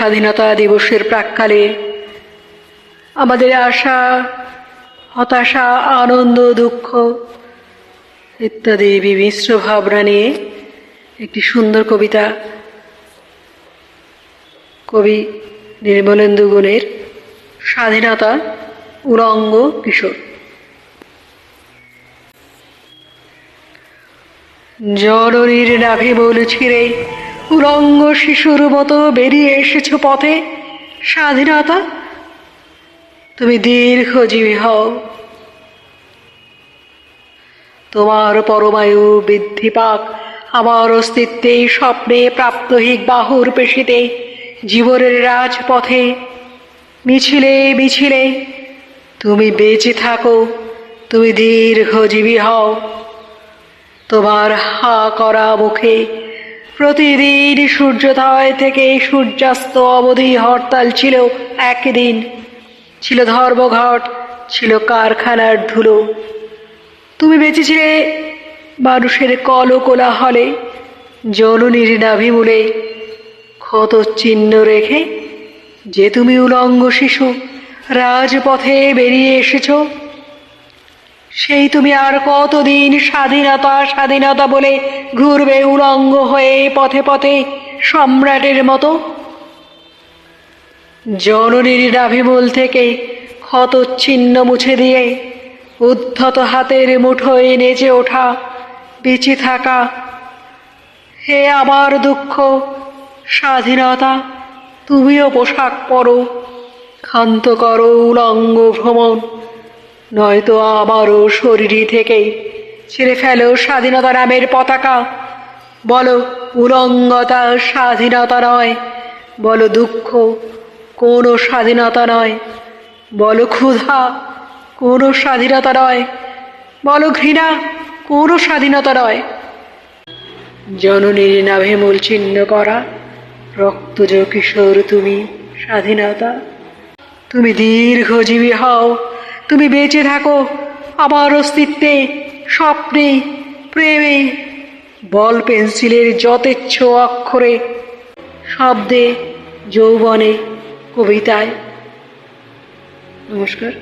স্বাধীনতা দিবসের প্রাককালে আমাদের আশা, হতাশা, আনন্দ, দুঃখ ইত্যাদি বিমিশ্র ভাবনা নিয়ে একটি সুন্দর কবিতা, কবি নির্মলেন্দু গুণের স্বাধীনতা উলঙ্গ কিশোর। জননীর নাভি বল ছিঁড়ে উলঙ্গ শিশুর মতো বেরিয়ে এসেছ পথে, স্বাধীনতা? তুমি দীর্ঘজীবী হও। তোমার পরমায়ু বৃদ্ধি পাক। আমার অস্তিত্বে স্বপ্নে প্রাপ্তহিক বাহুর পেশিতে, জীবনের রাজপথে। মিছিলে মিছিলে, তুমি বেঁচে থাকো, তুমি দীর্ঘজীবী হও। তোমার হা করা মুখে প্রতিদিন সূর্যোদয় থেকে সূর্যাস্ত অবধি হরতাল ছিল একদিন। ছিল ধর্মঘট, ছিল কারখানার ধুলো। তুমি বেঁচেছিলে মানুষের কল কোলাহলে জননীর নাভিমূলে। ক্ষত চিহ্ন রেখে যে তুমি উলঙ্গ শিশু, রাজপথে বেরিয়ে এসেছ। সেই তুমি আর কতদিন স্বাধীনতা স্বাধীনতা বলে ঘুরবে উলঙ্গ হয়ে পথে পথে সম্রাটের মতো? জননীর নাভিমূল থেকে ক্ষত মুছে দিয়ে উদ্ধত হাতের মুঠোয় নেচে ওঠা বেঁচে থাকা হে আমার দুঃখ, স্বাধীনতা, তুমিও পোশাক পরো, ক্ষান্ত করো উলঙ্গ ভ্রমণ। নয়তো আমারও শরীরই থেকেই ছেড়ে ফেলো স্বাধীনতা নামের পতাকা। বলো, উলঙ্গতা স্বাধীনতা নয়। বলো, দুঃখ কোনো স্বাধীনতা নয়। বলো, ক্ষুধা কোনো স্বাধীনতা নয়। বলো, ঘৃণা কোনো স্বাধীনতা নয়। জননীর নাভে মূল চিহ্ন করা রক্তজ কিশোর তুমি স্বাধীনতা। তুমি দীর্ঘজীবী হও তুমি বেঁচে থাকো। আমার অস্তিত্বে, স্বপ্নে, প্রেমে। বল পেন্সিলের যথেচ্ছ অক্ষরে, শব্দে, যৌবনে, কবিতায়। নমস্কার।